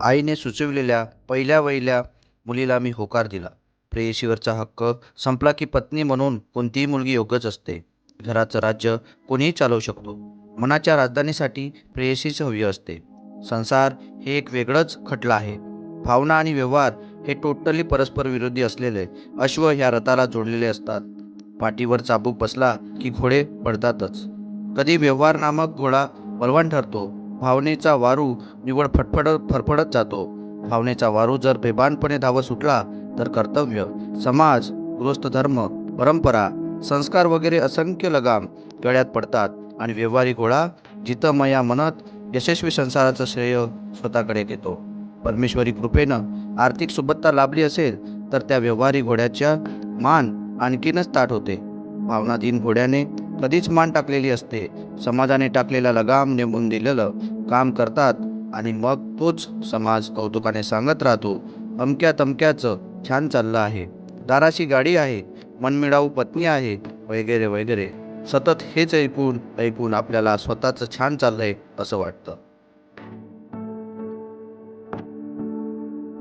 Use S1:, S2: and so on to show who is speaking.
S1: आईने सुचविलेल्या पहिल्या वहिल्या मुलीला मी होकार दिला. प्रेयसीवरचा हक्क संपला की पत्नी म्हणून कोणतीही मुलगी योग्यच असते. घराचं राज्य कोणीही चालवू शकतो. मनाच्या राजधानीसाठी प्रेयसीच हवी असते. संसार हे एक वेगळंच खटलं आहे. भावना आणि व्यवहार हे टोटली परस्पर विरोधी असलेले अश्व ह्या रथाला जोडलेले असतात. पाठीवर चाबूक बसला की घोडे पडतातच कधी व्यवहार नामक घोडा बलवान ठरतो. भावनेचा वारू निवड फटफडत फडफडत जातो. भावनेचा वारू जर बेभानपणे धावत सुटला तर कर्तव्य, समाज, गृहस्थ धर्म परंपरा, संस्कार वगैरे असंख्य लगाम गळ्यात पडतात आणि व्यवहारी घोडा जितमया मनात यशस्वी संसाराचं श्रेय स्वतःकडे घेतो. परमेश्वरी कृपेनं आर्थिक सुबत्ता लाभली असेल तर त्या व्यवहारी घोड्याच्या मान आणखीनच ताठ होते. भावनाधीन घोड्याने कधीच मान टाकलेली असते. समाजाने टाकलेला लगाम नेमून दिलेलं काम करतात आणि मग तोच समाज कौतुकाने सांगत राहतो, अमक्या तमक्याचं छान चाललं आहे, दाराशी गाडी आहे, मनमिळाऊ पत्नी आहे वगैरे वगैरे. सतत हेच ऐकून ऐकून आपल्याला स्वतःचं छान चाललंय असं वाटतं.